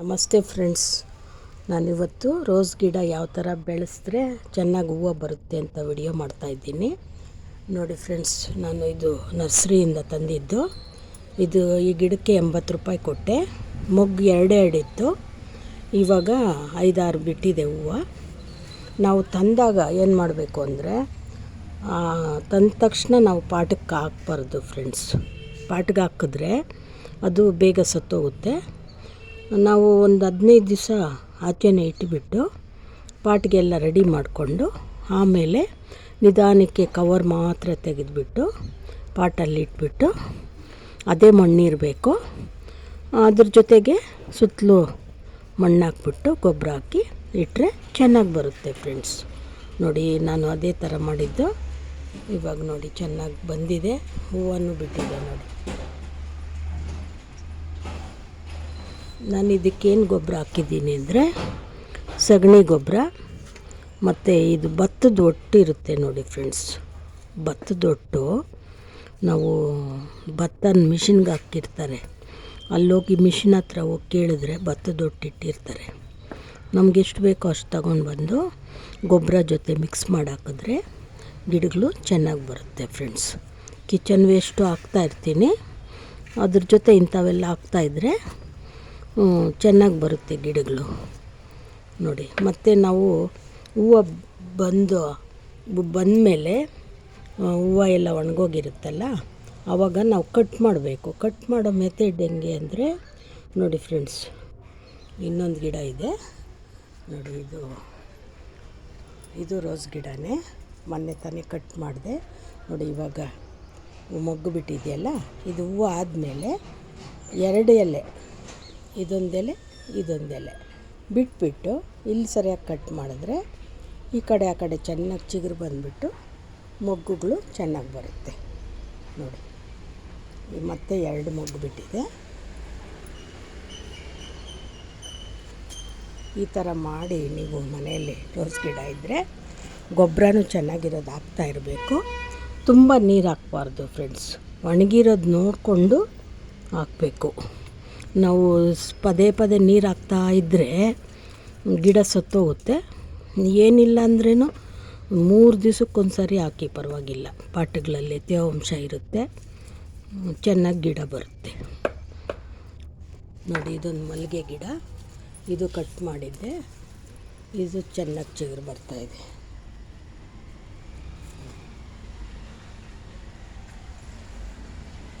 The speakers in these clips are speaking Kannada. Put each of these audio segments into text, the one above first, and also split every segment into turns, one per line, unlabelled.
ನಮಸ್ತೆ ಫ್ರೆಂಡ್ಸ್. ನಾನಿವತ್ತು ರೋಸ್ ಗಿಡ ಯಾವ ಥರ ಬೆಳೆಸಿದ್ರೆ ಚೆನ್ನಾಗಿ ಹೂವು ಬರುತ್ತೆ ಅಂತ ವಿಡಿಯೋ ಮಾಡ್ತಾಯಿದ್ದೀನಿ ನೋಡಿ ಫ್ರೆಂಡ್ಸ್, ನಾನು ಇದು ನರ್ಸರಿಯಿಂದ ತಂದಿದ್ದು. ಇದು ಈ ಗಿಡಕ್ಕೆ ಎಂಬತ್ತು ರೂಪಾಯಿ ಕೊಟ್ಟೆ. ಮೊಗ್ಗು ಎರಡೇ ಎರಡಿತ್ತು ಇವಾಗ ಐದಾರು ಬಿಟ್ಟಿದೆ ಹೂವು. ನಾವು ತಂದಾಗ ಏನು ಮಾಡಬೇಕು ಅಂದರೆ ತಂದ ತಕ್ಷಣ ನಾವು ಪಾಟಕ್ಕೆ ಹಾಕ್ಬಾರ್ದು ಫ್ರೆಂಡ್ಸ್. ಪಾಟ್ಗೆ ಹಾಕಿದ್ರೆ ಅದು ಬೇಗ ಸತ್ತೋಗುತ್ತೆ. ನಾವು ಒಂದು ಹದಿನೈದು ದಿವಸ ಆಚೆನೇ ಇಟ್ಬಿಟ್ಟು ಪಾಟ್ಗೆಲ್ಲ ರೆಡಿ ಮಾಡಿಕೊಂಡು ಆಮೇಲೆ ನಿಧಾನಕ್ಕೆ ಕವರ್ ಮಾತ್ರ ತೆಗೆದುಬಿಟ್ಟು ಪಾಟಲ್ಲಿ ಇಟ್ಬಿಟ್ಟು ಅದೇ ಮಣ್ಣಿರಬೇಕು ಅದ್ರ ಜೊತೆಗೆ ಸುತ್ತಲೂ ಮಣ್ಣು ಹಾಕ್ಬಿಟ್ಟು ಗೊಬ್ಬರ ಹಾಕಿ ಇಟ್ಟರೆ ಚೆನ್ನಾಗಿ ಬರುತ್ತೆ ಫ್ರೆಂಡ್ಸ್. ನೋಡಿ, ನಾನು ಅದೇ ಥರ ಮಾಡಿದ್ದು. ಇವಾಗ ನೋಡಿ, ಚೆನ್ನಾಗಿ ಬಂದಿದೆ. ಹೂವನ್ನು ಬಿಟ್ಟಿದೆ ನೋಡಿ. ನಾನು ಇದಕ್ಕೇನು ಗೊಬ್ಬರ ಹಾಕಿದ್ದೀನಿ ಅಂದರೆ ಸಗಣಿ ಗೊಬ್ಬರ ಮತ್ತು ಇದು ಭತ್ತದ ಒಟ್ಟು ಇರುತ್ತೆ ನೋಡಿ ಫ್ರೆಂಡ್ಸ್. ಭತ್ತದ ಒಟ್ಟು ನಾವು ಭತ್ತನ ಮಿಷಿನ್ಗೆ ಹಾಕಿರ್ತಾರೆ. ಅಲ್ಲೋಗಿ ಮಿಷಿನ್ ಹತ್ರ ಹೋಗಿ ಕೇಳಿದ್ರೆ ಭತ್ತದ ಒಟ್ಟು ಇಟ್ಟಿರ್ತಾರೆ. ನಮ್ಗೆ ಎಷ್ಟು ಬೇಕೋ ಅಷ್ಟು ತಗೊಂಡು ಬಂದು ಗೊಬ್ಬರ ಜೊತೆ ಮಿಕ್ಸ್ ಮಾಡಿ ಹಾಕಿದ್ರೆ ಗಿಡಗಳು ಚೆನ್ನಾಗಿ ಬರುತ್ತೆ ಫ್ರೆಂಡ್ಸ್. ಕಿಚನ್ ವೇಸ್ಟು ಹಾಕ್ತಾ ಇರ್ತೀನಿ. ಅದ್ರ ಜೊತೆ ಇಂಥವೆಲ್ಲ ಹಾಕ್ತಾಯಿದ್ರೆ ಚೆನ್ನಾಗಿ ಬರುತ್ತೆ ಗಿಡಗಳು. ನೋಡಿ, ಮತ್ತು ನಾವು ಹೂವು ಬಂದು ಬಂದಮೇಲೆ ಹೂವು ಎಲ್ಲ ಒಣಗೋಗಿರುತ್ತಲ್ಲ ಆವಾಗ ನಾವು ಕಟ್ ಮಾಡಬೇಕು. ಕಟ್ ಮಾಡೋ ಮೆಥಡ್ ಹೆಂಗೆ ಅಂದರೆ, ನೋಡಿ ಫ್ರೆಂಡ್ಸ್ ಇನ್ನೊಂದು ಗಿಡ ಇದೆ. ನೋಡಿ, ಇದು ಇದು ರೋಸ್ ಗಿಡನೇ. ಮೊನ್ನೆ ತಾನೇ ಕಟ್ ಮಾಡಿದೆ. ನೋಡಿ, ಇವಾಗ ಮೊಗ್ಗು ಬಿಟ್ಟಿದೆಯಲ್ಲ, ಇದು ಹೂವು ಆದಮೇಲೆ ಎರಡು ಎಲೆ. ಇದೊಂದು ಇದೊಂದೆಲೆ. ಬಿಟ್ಬಿಟ್ಟು ಇಲ್ಲಿ ಸರಿಯಾಗಿ ಕಟ್ ಮಾಡಿದ್ರೆ ಈ ಕಡೆ ಆ ಕಡೆ ಚೆನ್ನಾಗಿ ಚಿಗುರು ಬಂದುಬಿಟ್ಟು ಮೊಗ್ಗುಗಳು ಚೆನ್ನಾಗಿ ಬರುತ್ತೆ. ನೋಡಿ ಮತ್ತೆ ಎರಡು ಮೊಗ್ಗು ಬಿಟ್ಟಿದೆ. ಈ ಥರ ಮಾಡಿ ನೀವು ಮನೆಯಲ್ಲಿ ರೋಸ್ ಗಿಡ ಇದ್ದರೆ ಗೊಬ್ಬರನೂ ಚೆನ್ನಾಗಿರೋದು ಹಾಕ್ತಾ ಇರಬೇಕು. ತುಂಬ ನೀರು ಹಾಕ್ಬಾರ್ದು ಫ್ರೆಂಡ್ಸ್ ಒಣಗಿರೋದು ನೋಡಿಕೊಂಡು ಹಾಕಬೇಕು. ನಾವು ಪದೇ ಪದೇ ನೀರು ಹಾಕ್ತಾ ಇದ್ದರೆ ಗಿಡ ಸತ್ತೋಗುತ್ತೆ. ಏನಿಲ್ಲ ಅಂದ್ರೂ ಮೂರು ದಿವ್ಸಕ್ಕೊಂದು ಸರಿ ಹಾಕಿ ಪರವಾಗಿಲ್ಲ. ಪಾಟ್ಗಳಲ್ಲಿ ತೇವಾಂಶ ಇರುತ್ತೆ. ಚೆನ್ನಾಗಿ ಗಿಡ ಬರುತ್ತೆ. ನೋಡಿ, ಇದೊಂದು ಮಲ್ಲಿಗೆ ಗಿಡ. ಇದು ಕಟ್ ಮಾಡಿದ್ದೆ. ಇದು ಚೆನ್ನಾಗಿ ಚಿಗುರು ಇದೆ.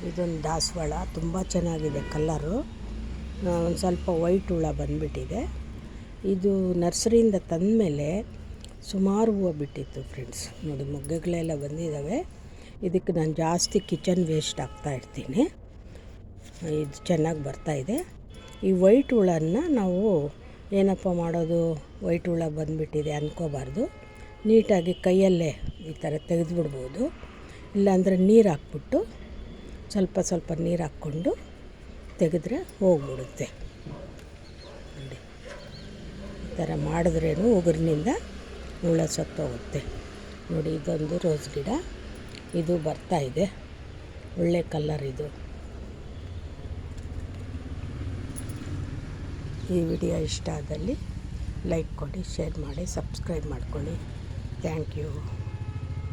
ಇದೊಂದು ದಾಸವಾಳ. ತುಂಬ ಚೆನ್ನಾಗಿದೆ ಕಲ್ಲರು ಒಂದು ಸ್ವಲ್ಪ ವೈಟ್ ಹುಳ ಬಂದುಬಿಟ್ಟಿದೆ. ಇದು ನರ್ಸರಿಯಿಂದ ತಂದಮೇಲೆ ಸುಮಾರು ಹೂವು ಬಿಟ್ಟಿತ್ತು ಫ್ರೆಂಡ್ಸ್. ನೋಡಿ, ಮೊಗ್ಗುಗಳೆಲ್ಲ ಬಂದಿದ್ದಾವೆ. ಇದಕ್ಕೆ ನಾನು ಜಾಸ್ತಿ ಕಿಚನ್ ವೇಸ್ಟ್ ಇರ್ತೀನಿ. ಇದು ಚೆನ್ನಾಗಿ ಬರ್ತಾಯಿದೆ ಈ ವೈಟ್ ಹುಳನ್ನು ನಾವು ಏನಪ್ಪ ಮಾಡೋದು? ವೈಟ್ ಹುಳ ಬಂದುಬಿಟ್ಟಿದೆ ಅಂದ್ಕೋಬಾರ್ದು ನೀಟಾಗಿ ಕೈಯಲ್ಲೇ ಈ ಥರ ತೆಗೆದುಬಿಡ್ಬೋದು. ಇಲ್ಲಾಂದರೆ ನೀರು ಹಾಕ್ಬಿಟ್ಟು ಸ್ವಲ್ಪ ಸ್ವಲ್ಪ ನೀರು ಹಾಕ್ಕೊಂಡು ತೆಗೆದ್ರೆ ಹೋಗ್ಬಿಡುತ್ತೆ. ಈ ಥರ ಮಾಡಿದ್ರೇನು ಉಗುರಿನಿಂದ ಹುಳ ಸತ್ತೋಗುತ್ತೆ. ನೋಡಿ, ಇದೊಂದು ರೋಸ್ ಗಿಡ. ಇದು ಬರ್ತಾ ಇದೆ. ಒಳ್ಳೆ ಕಲ್ಲರ್ ಇದು. ಈ ವಿಡಿಯೋ ಇಷ್ಟ ಆದಲ್ಲಿ ಲೈಕ್ ಕೊಡಿ, ಶೇರ್ ಮಾಡಿ, ಸಬ್ಸ್ಕ್ರೈಬ್ ಮಾಡ್ಕೊಳ್ಳಿ. Thank you.